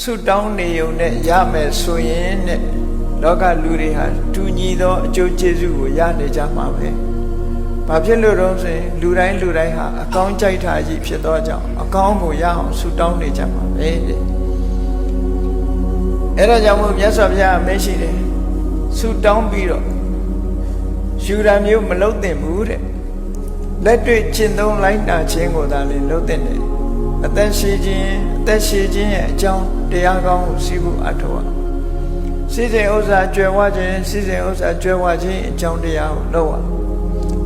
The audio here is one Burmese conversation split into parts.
ဆုတောင်းနေုံနဲ့ရမယ်ဆိုရင်တဲ့လောကလူတွေဟာတူညီသောအကျိုးကျေးဇူးကိုရနေကြမှာပဲ။ဘာဖြစ်လို့တော့ဆိုရင်လူတိုင်းလူတိုင်းဟာအကောင်းကြိုက်တာကြီးဖြစ်သောကြောင့်အကောင်းကိုရအောင်ဆုတောင်းနေကြမှာပဲတဲ့။အဲ့ဒါကြောင့်မို့မြတ်စွာဘုရားအမိန့်ရှိတယ်။ဆုတောင်းပြီးတော့ယူရာမျိုးမလုံးသင့်ဘူးတဲ့။လက်တွေ့ကျင့်သုံးလိုက်တာခြင်းကိုသာလျှင်လုံးသင့်တယ်။ အသက်ရှိခြင်းအသက်ရှိခြင်းရဲ့အကြောင်းတရားကောင်းကိုစီးဖို့အထောက်အစီစဉ်ဥစ္စာကြွယ်ဝခြင်းစီစဉ်ဥစ္စာကြွယ်ဝခြင်းအကြောင်းတရားကိုလုပ်ရ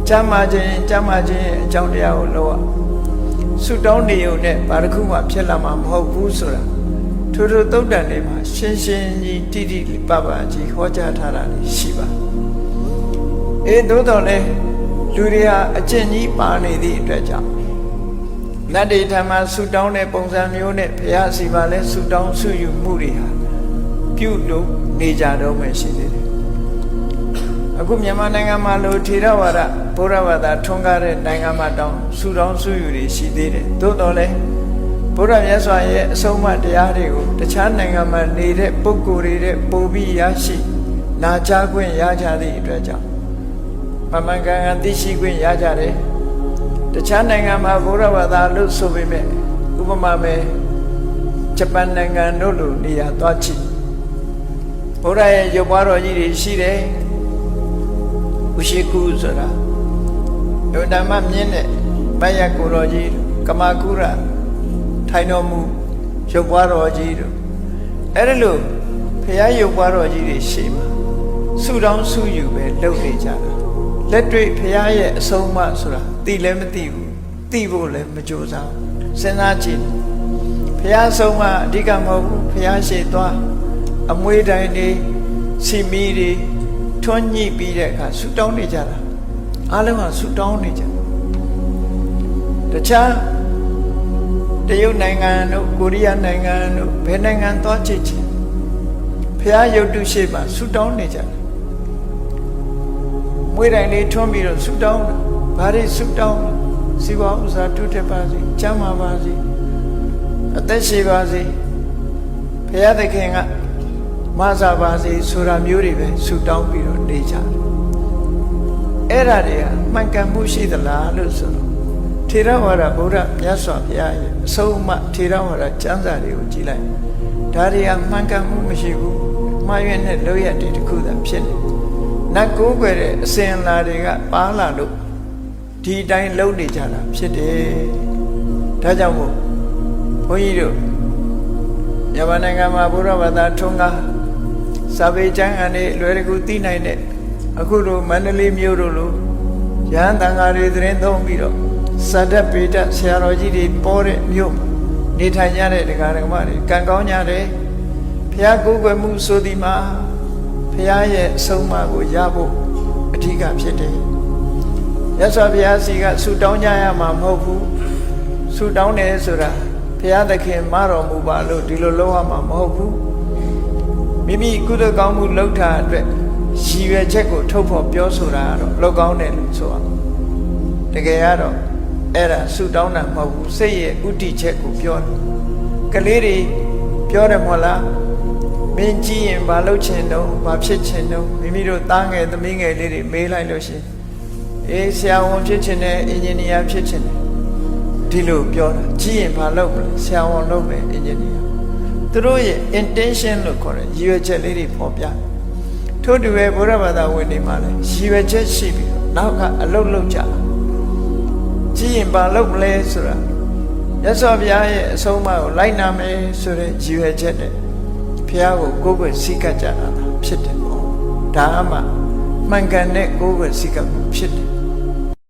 ကျမ်းမာခြင်းကျမ်းမာခြင်းရဲ့အကြောင်းတရားကိုလုပ်ရဆုတောင်းနေုံနဲ့ဘာတစ်ခုမှဖြစ်လာမှာမဟုတ်ဘူးဆိုတာထို့ထို့သုတ်တန်တွေမှာရှင်းရှင်းကြီးတိတိပပကြီးဟောကြားထားတာရှိပါအေးသို့တော်လည်းလူတွေဟာအကျင့်ကြီးပါနေသည့်အတွက်ကြောင့် နတ်တွေထံမှာဆုတောင်းတဲ့ပုံစံမျိုးနဲ့ဘုရားစီပါလဲဆုတောင်းဆုယူမှုတွေဟာပြုလို့နေကြတော့မှရှိသေးတယ်အခုမြန်မာနိုင်ငံမှာလို့ထေရဝါဒဘုရားဘာသာထွန်းကားတဲ့နိုင်ငံမှာတောင်းဆုတောင်းဆုယူတွေရှိသေးတယ်သို့တော်လည်းဘုရားမြတ်စွာရဲ့အဆုံးအမတရားတွေကိုတခြားနိုင်ငံမှာနေတဲ့ပုဂ္ဂိုလ်တွေတဲ့ပို့ပြီးရရှိနာကြားခွင့်ရကြသည့်အတွက်ကြောင့်မမှန်ကန်ကန်သိရှိခွင့်ရကြတယ် တခြားနိုင်ငံမှာဘုရားဘာသာလို့ဆိုပေမဲ့ဥပမာပဲဂျပန်နိုင်ငံတို့လိုနေရာသွားကြည့်ဘုရားရဲ့ရုပ်ပွားတော်ကြီးတွေရှိတယ်ဥရှိကုဆိုတာယုံဓမ္မမြင့်တဲ့မယကိုတော်ကြီးကမာကုရထိုင်တော်မူရုပ်ပွားတော်ကြီးတို့အဲ့ဒါလို့ဖရာရုပ်ပွားတော်ကြီးတွေရှိမှာဆုတောင်းဆုယူပဲလုပ်နေကြတာ လက်တွေ့ဖရာရဲ့အဆုံးအမဆိုတာသိလည်းမသိဘူးသိဖို့လည်းမကြိုးစားဘူးစဉ်းစားကြည့်ဖရာဆုံးမအဓိကမဟုတ်ဘူးဖရာရှိသွားအမွေတိုင်းတွေစီမီတွေထွန်းညှိပြီးတဲ့အခါဆူတောင်းနေကြတာအားလုံးကဆူတောင်းနေကြတခြားတရုတ်နိုင်ငံတို့ကိုရီးယားနိုင်ငံတို့ဘယ်နိုင်ငံသွားကြည့်ချင်ဖះရုပ်တုရှိမှဆူတောင်းနေကြတယ် မွေးတိုင်းလေးထွန်းပြီးတော့ဆူတောင်းတာဘာတွေဆူတောင်းစီဝါဥစားတုတက်ပါစေကျမ်းမာပါစေအသက်ရှိပါစေဖះသခင်ကမဆာပါစေဆိုတာမျိုးတွေပဲဆူတောင်းပြီးတော့နေကြတယ်အဲ့ဒါတွေကမှန်ကန်မှုရှိသလားလို့ဆိုတော့ထေရဝါဒဗုဒ္ဓမြတ်စွာဘုရားရဲ့အဆုံးအမထေရဝါဒကျမ်းစာတွေကိုကြည်လိုက်ဒါတွေကမှန်ကန်မှုမရှိဘူးမှားရွံ့တဲ့လောရတွေတစ်ခုသာဖြစ်နေ နတ်ကိုးကွယ်တဲ့အစဉ်အလာတွေကပါလာလို့ဒီတိုင်းလုံနေကြတာဖြစ်တယ်ဒါကြောင့်မို့ဘုန်းကြီးတို့မြန်မာနိုင်ငံမှာဘုရားဘာသာထွန်းကားစာပေကျမ်းအနေလွယ်တကူသိနိုင်တဲ့အခုလိုမန္တလေးမြို့တို့လိုရဟန်းတန်ဃာတွေသတင်းသုံးပြီးတော့စတ္တပေတဆရာတော်ကြီးတွေပေါ်တဲ့မြို့နေထိုင်ကြတဲ့ဒကာဒကမတွေကံကောင်းကြတယ်ဘုရားကိုယ်ွယ်မှုဆိုဒီမှာ ဘုရားရဲ့အဆုံးအမကိုရဖို့အထူးကဖြစ်တယ်ရသော်ဘုရားစီကဆူတောင်းကြရမှာမဟုတ်ဘူးဆူတောင်းတယ်ဆိုတာဘုရားသခင်မတော်မူပါလို့ဒီလိုလုပ်ရမှာမဟုတ်ဘူးမိမိကုသကောင်းမှုလုပ်တာအတွက်ရည်ရွယ်ချက်ကိုထုတ်ဖော်ပြောဆိုတာကတော့လောက်ကောင်းတယ်လို့ဆိုအောင်တကယ်ကတော့အဲ့ဒါဆူတောင်းတာမဟုတ်ဘူးစိတ်ရဲ့ဥတီချက်ကိုပြောတယ်ကလေးတွေပြောတယ်မဟုတ်လား မင်းကြည့်ရင်ဘာလုပ်ချင်တော့ဘာဖြစ်ချင်တော့မိမိတို့သားငယ်သမီးငယ်လေးတွေမေးလိုက်လို့ရှိရင်အေးဆရာဝန်ဖြစ်ချင်တယ်အင်ဂျင်နီယာဖြစ်ချင်တယ်ဒီလိုပြောတာကြည့်ရင်ဘာလုပ်မလဲဆရာဝန်လုပ်မယ်အင်ဂျင်နီယာသူတို့ရဲ့ intention လို့ခေါ်တယ်ရည်ရွယ်ချက်လေးတွေပေါ်ပြထို့တူပဲဘုရားဘာသာဝင်တွေမှာလည်းရည်ရွယ်ချက်ရှိပြီးတော့နောက်ကအလုပ်လုပ်ကြတာကြည့်ရင်ဘာလုပ်မလဲဆိုတာရသော်ဘုရားရဲ့အဆုံးအမကိုလိုက်နာမယ်ဆိုတဲ့ရည်ရွယ်ချက်နဲ့ ဘုရားကိုကိုယ်ကိုယ်စိတ်ကကြတာဖြစ်တယ်ပေါ့ဒါမှမှန်ကန်တဲ့ကိုယ်ကိုယ်စိတ်ကမှုဖြစ်တယ်